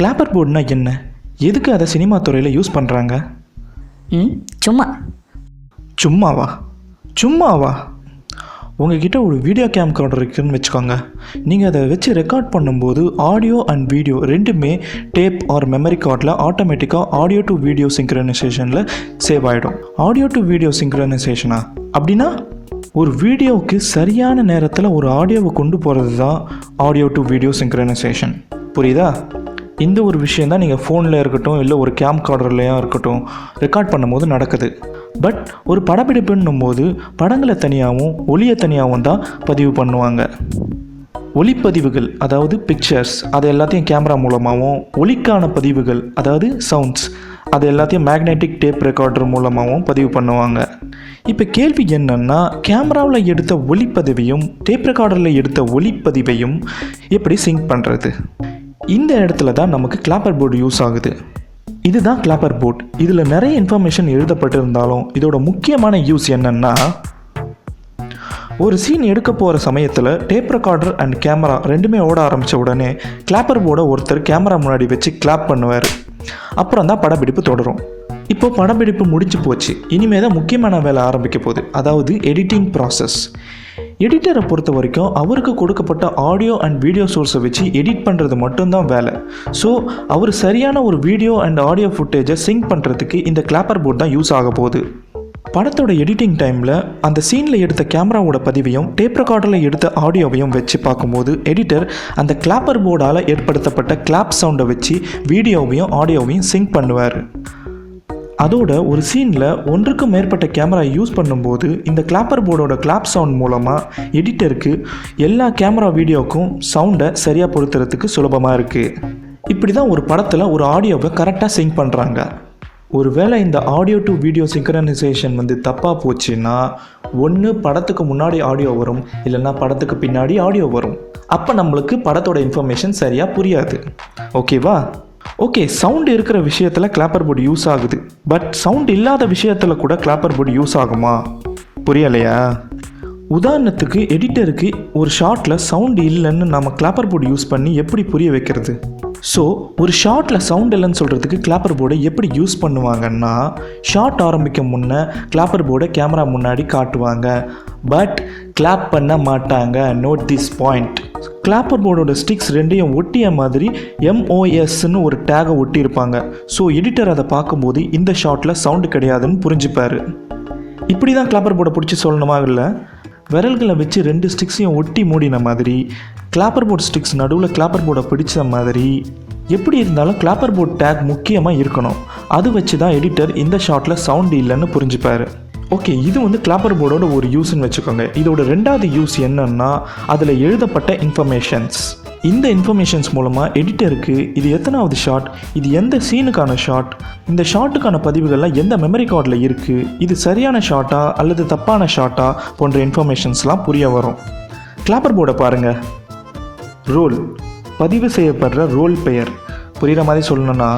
Clapper போர்டுனா என்ன? எதுக்கு அதை சினிமா துறையில் யூஸ் பண்ணுறாங்க ம் சும்மா. சும்மாவா? சும்மாவா? உங்ககிட்ட ஒரு வீடியோ கேம் கார்டு இருக்குன்னு வச்சுக்கோங்க. நீங்கள் அதை வச்சு ரெக்கார்ட் பண்ணும்போது ஆடியோ அண்ட் வீடியோ ரெண்டுமே டேப் ஆர் மெமரி கார்டில் ஆட்டோமேட்டிக்காக ஆடியோ டு வீடியோ சிங்க்ரனைசேஷனில் சேவ் ஆகிடும் ஆடியோ டு வீடியோ சிங்க்ரனைசேஷனா அப்படின்னா ஒரு வீடியோவுக்கு சரியான நேரத்தில் ஒரு ஆடியோவை கொண்டு போகிறது தான் ஆடியோ டு வீடியோ சிங்க்ரனைசேஷன் புரியுதா? இந்த ஒரு விஷயம் தான் நீங்கள் ஃபோனில் இருக்கட்டும் இல்லை ஒரு கேம் கார்டர்லையாக இருக்கட்டும் ரெக்கார்ட் பண்ணும்போது நடக்குது. பட் ஒரு படப்பிடிப்புன்னும் போது படங்களை தனியாகவும் ஒளியை தனியாகவும் தான் பதிவு பண்ணுவாங்க. ஒளிப்பதிவுகள் அதாவது பிக்சர்ஸ் அது எல்லாத்தையும் கேமரா மூலமாகவும் ஒலிக்கான பதிவுகள் அதாவது சவுண்ட்ஸ் அது எல்லாத்தையும் மேக்னெட்டிக் டேப் ரெக்கார்டர் மூலமாகவும் பதிவு பண்ணுவாங்க. இப்போ கேள்வி என்னென்னா கேமராவில் எடுத்த ஒளிப்பதிவையும் டேப் ரெக்கார்டரில் எடுத்த ஒளிப்பதிவையும் எப்படி சிங்க் பண்ணுறது இந்த இடத்துல தான் நமக்கு கிளாப்பர் போர்டு யூஸ் ஆகுது. இதுதான் கிளாப்பர் போர்ட் இதில் நிறைய இன்ஃபர்மேஷன் எழுதப்பட்டிருந்தாலும் இதோட முக்கியமான யூஸ் என்னன்னா ஒரு சீன் எடுக்க போகிற சமயத்தில் டேப் ரெக்கார்டர் அண்ட் கேமரா ரெண்டுமே ஓட ஆரம்பித்த உடனே கிளாப்பர் போர்டை ஒருத்தர் கேமரா முன்னாடி வச்சு கிளாப் பண்ணுவார். அப்புறம் தான் படப்பிடிப்பு தொடரும். இப்போ படப்பிடிப்பு முடிஞ்சு போச்சு. இனிமேல் தான் முக்கியமான வேலை ஆரம்பிக்க போகுது. அதாவது எடிட்டிங் ப்ராசஸ் எடிட்டரை பொறுத்த வரைக்கும் அவருக்கு கொடுக்கப்பட்ட ஆடியோ அண்ட் வீடியோ சோர்ஸை வச்சு எடிட் பண்ணுறது மட்டும்தான் வேலை. ஸோ அவர் சரியான ஒரு வீடியோ அண்ட் ஆடியோ ஃபுட்டேஜை சிங்க் பண்ணுறதுக்கு இந்த கிளாப்பர் போர்ட் தான் யூஸ் ஆக போகுது. படத்தோட எடிட்டிங் டைமில் அந்த சீனில் எடுத்த கேமராவோட பதிவையும் டேப் ரெக்கார்டரில் எடுத்த ஆடியோவையும் வச்சு பார்க்கும்போது எடிட்டர் அந்த கிளாப்பர் போர்டால் ஏற்படுத்தப்பட்ட கிளாப் சவுண்டை வச்சு வீடியோவையும் ஆடியோவையும் சிங்க் பண்ணுவார். அதோட ஒரு சீனில் ஒன்றுக்கும் மேற்பட்ட கேமரா யூஸ் பண்ணும்போது இந்த கிளாப்பர் போர்டோட கிளாப் சவுண்ட் மூலமாக எடிட்டருக்கு எல்லா கேமரா வீடியோக்கும் சவுண்டை சரியாக பொருத்துறதுக்கு சுலபமாக இருக்குது இப்படி தான் ஒரு படத்தில் ஒரு ஆடியோவை கரெக்டாக சிங்க் பண்ணுறாங்க ஒருவேளை இந்த ஆடியோ டு வீடியோ சிங்க்ரனைசேஷன் வந்து தப்பாக போச்சுன்னா ஒன்று படத்துக்கு முன்னாடி ஆடியோ வரும் இல்லைன்னா படத்துக்கு பின்னாடி ஆடியோ வரும். அப்போ நம்மளுக்கு படத்தோட இன்ஃபர்மேஷன் சரியாக புரியாது. ஓகேவா ஓகே சவுண்ட் இருக்கிற விஷயத்தில் கிளாப்பர் போர்டு யூஸ் ஆகுது. பட் சவுண்ட் இல்லாத விஷயத்தில் கூட கிளாப்பர் போர்டு யூஸ் ஆகுமா? புரியலையா? உதாரணத்துக்கு எடிட்டருக்கு ஒரு ஷார்ட்டில் சவுண்ட் இல்லைன்னு நம்ம கிளாப்பர் போர்டு யூஸ் பண்ணி எப்படி புரிய வைக்கிறது? ஸோ ஒரு ஷார்ட்டில் சவுண்ட் இல்லைன்னு சொல்கிறதுக்கு கிளாப்பர் போர்டை எப்படி யூஸ் பண்ணுவாங்கன்னா ஷார்ட் ஆரம்பிக்க முன்னே கிளாப்பர் போர்டை கேமரா முன்னாடி காட்டுவாங்க. பட் கிளாப் பண்ண மாட்டாங்க. நோட் திஸ் பாயிண்ட் கிளாப்பர் போர்டோட ஸ்டிக்ஸ் ரெண்டையும் ஒட்டிய மாதிரி எம்ஓஎஸ்ன்னு ஒரு டேகை ஒட்டியிருப்பாங்க. ஸோ எடிட்டர் அதை பார்க்கும்போது இந்த ஷார்ட்டில் சவுண்டு கிடையாதுன்னு புரிஞ்சுப்பார். இப்படி தான் கிளாப்பர் போர்டை பிடிச்சி சொல்லணுமா இல்லை? விரல்களை வச்சு ரெண்டு ஸ்டிக்ஸையும் ஒட்டி மூடின மாதிரி கிளாப்பர் போர்ட் ஸ்டிக்ஸ் நடுவில் கிளாப்பர் போர்டை பிடிச்ச மாதிரி எப்படி இருந்தாலும் கிளாப்பர் போர்ட் டேக் முக்கியமாக இருக்கணும். அது வச்சு தான் எடிட்டர் இந்த ஷாட்டில் சவுண்ட் இல்லைன்னு புரிஞ்சுப்பார். ஓகே இது வந்து கிளாப்பர் போர்டோட ஒரு யூஸ்ன்னு வச்சுக்கோங்க. இதோட ரெண்டாவது யூஸ் என்னன்னா அதில் எழுதப்பட்ட இன்ஃபர்மேஷன்ஸ் இந்த இன்ஃபர்மேஷன்ஸ் மூலமாக எடிட்டருக்கு இது எத்தனாவது ஷாட் இது எந்த சீனுக்கான ஷாட் இந்த ஷாட்டுக்கான பதிவுகள்லாம் எந்த மெமரி கார்டில் இருக்குது இது சரியான ஷாட்டா அல்லது தப்பான ஷாட்டா போன்ற இன்ஃபர்மேஷன்ஸ்லாம் புரிய வரும். கிளாப்பர் போர்டை பாருங்கள் ரோல் பதிவு செய்யப்படுற ரோல் பெயர் புரிகிற மாதிரி சொல்லணும்னா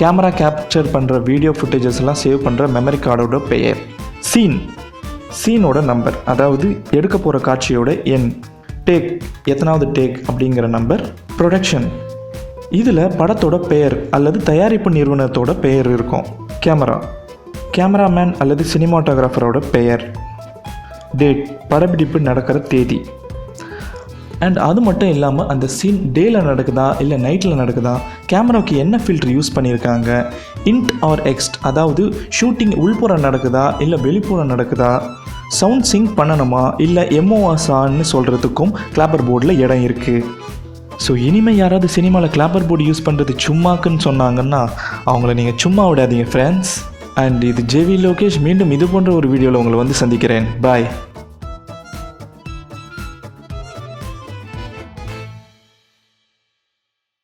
கேமரா கேப்சர் பண்ணுற வீடியோ ஃபுட்டேஜஸ்லாம் சேவ் பண்ணுற மெமரி கார்டோட பெயர் சீன் சீனோட நம்பர் அதாவது எடுக்க போகிற காட்சியோட எண் டேக் எத்தனாவது டேக் அப்படிங்கிற நம்பர் ப்ரொடக்ஷன் இதில் படத்தோட பெயர் அல்லது தயாரிப்பு நிறுவனத்தோட பெயர் இருக்கும். கேமரா கேமராமேன் அல்லது சினிமாட்டோகிராஃபரோட பெயர் டேட் படப்பிடிப்பு நடக்கிற தேதி. அண்ட் அது மட்டும் இல்லாமல் அந்த சீன் டேயில் நடக்குதா இல்லை நைட்டில் நடக்குதா கேமராவுக்கு என்ன ஃபில்டர் யூஸ் பண்ணியிருக்காங்க இன்ட் ஆர் எக்ஸ்ட் அதாவது ஷூட்டிங் உள்புறம் நடக்குதா இல்லை வெளிப்புறம் நடக்குதா? சவுண்ட் சிங்க் பண்ணணுமா இல்லை எம்ஓஆசான்னு சொல்கிறதுக்கும் கிளாப்பர் போர்டில் இடம் இருக்குது ஸோ இனிமேல் யாராவது சினிமாவில் கிளாப்பர் போர்டு யூஸ் பண்ணுறது சும்மாக்குன்னு சொன்னாங்கன்னா அவங்கள நீங்கள் சும்மா விடாதீங்க ஃப்ரெண்ட்ஸ் அண்ட் இது ஜேவி லோகேஷ் மீண்டும் இது போன்ற ஒரு வீடியோவில் உங்களை வந்து சந்திக்கிறேன். பாய்